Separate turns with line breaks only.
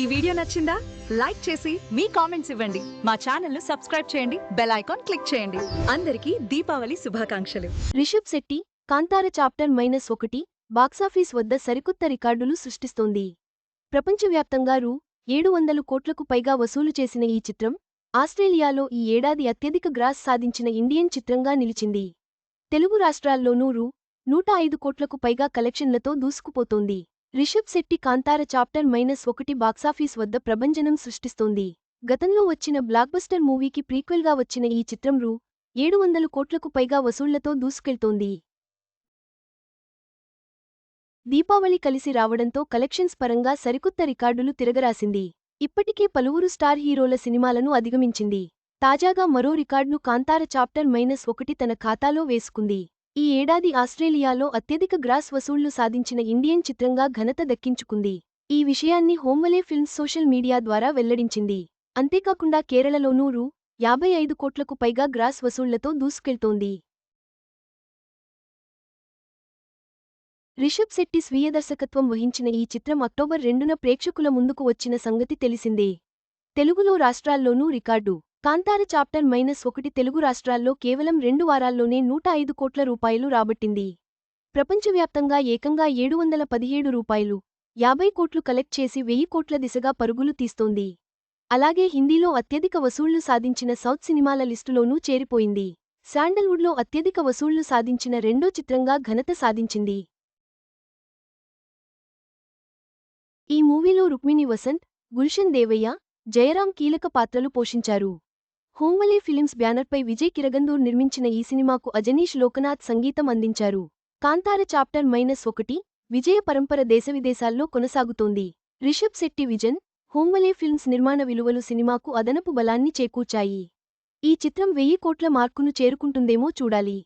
ఈ వీడియో నచ్చిందా? లైక్ చేసి మీ కామెంట్స్ ఇవ్వండి. మా ఛానల్ను సబ్స్క్రైబ్ చేయండి. బెల్ ఐకాన్ క్లిక్ చేయండి. అందరికీ దీపావళి శుభాకాంక్షలు.
రిషబ్ శెట్టి కాంతార చాప్టర్ మైనస్ ఒకటి బాక్సాఫీస్ వద్ద సరికొత్త రికార్డులు సృష్టిస్తోంది. ప్రపంచవ్యాప్తంగా రూ. ఏడు వందలు కోట్లకు పైగా వసూలు చేసిన ఈ చిత్రం ఆస్ట్రేలియాలో ఈ ఏడాది అత్యధిక గ్రాస్ సాధించిన ఇండియన్ చిత్రంగా నిలిచింది. తెలుగు రాష్ట్రాల్లోనూ రూ. నూట ఐదు కోట్లకు పైగా కలెక్షన్లతో దూసుకుపోతోంది. రిషబ్ శెట్టి కాంతార చాప్టర్ మైనస్ ఒకటి బాక్సాఫీస్ వద్ద ప్రభంజనం సృష్టిస్తోంది. గతంలో వచ్చిన బ్లాక్బస్టర్ మూవీకి ప్రీక్వెల్గా వచ్చిన ఈ చిత్రం రూ. ఏడు వందలు కోట్లకు పైగా వసూళ్ళతో దూసుకెళ్తోంది. దీపావళి కలిసి రావడంతో కలెక్షన్స్ పరంగా సరికొత్త రికార్డులు తిరగరాసింది. ఇప్పటికే పలువురు స్టార్ హీరోల సినిమాలను అధిగమించింది. తాజాగా మరో రికార్డును కాంతార చాప్టర్ మైనస్ ఒకటి తన ఖాతాలో వేసుకుంది. ఈ ఏడాది ఆస్ట్రేలియాలో అత్యధిక గ్రాస్ వసూళ్ళు సాధించిన ఇండియన్ చిత్రంగా ఘనత దక్కించుకుంది. ఈ విషయాన్ని హోంవలే ఫిల్మ్స్ సోషల్ మీడియా ద్వారా వెల్లడించింది. అంతేకాకుండా కేరళలోనూ రూ. యాభై ఐదు కోట్లకు పైగా గ్రాస్ వసూళ్ళతో దూసుకెళ్తోంది. రిషబ్ శెట్టి స్వీయ దర్శకత్వం వహించిన ఈ చిత్రం అక్టోబర్ రెండున ప్రేక్షకుల ముందుకు వచ్చిన సంగతి తెలిసిందే. తెలుగులో రాష్ట్రాల్లోనూ రికార్డు కాంతార చాప్టర్ మైనస్ ఒకటి తెలుగు రాష్ట్రాల్లో కేవలం రెండు వారాల్లోనే నూట ఐదు కోట్ల రూపాయలు రాబట్టింది. ప్రపంచవ్యాప్తంగా ఏకంగా ఏడు వందల పదిహేడు రూపాయలు యాభై కోట్లు కలెక్ట్ చేసి వెయ్యి కోట్ల దిశగా పరుగులు తీస్తోంది. అలాగే హిందీలో అత్యధిక వసూళ్ళు సాధించిన సౌత్ సినిమాల లిస్టులోనూ చేరిపోయింది. శాండల్వుడ్లో అత్యధిక వసూళ్ళు సాధించిన రెండో చిత్రంగా ఘనత సాధించింది. ఈ మూవీలో రుక్మిణి వసంత్ గుల్షన్ దేవయ్య జయరాం కీలక పాత్రలు పోషించారు. హోంవలే ఫిలిమ్స్ బ్యానర్పై విజయ్ కిరగందూర్ నిర్మించిన ఈ సినిమాకు అజనీష్ లోకనాథ్ సంగీతం అందించారు. కాంతార చాప్టర్ మైనస్ ఒకటి విజయ పరంపర దేశవిదేశాల్లో కొనసాగుతోంది. రిషబ్ శెట్టి విజన్ హోంవలే ఫిల్మ్స్ నిర్మాణ విలువలు సినిమాకు అదనపు బలాన్ని చేకూర్చాయి. ఈ చిత్రం వెయ్యి కోట్ల మార్కును చేరుకుంటుందేమో చూడాలి.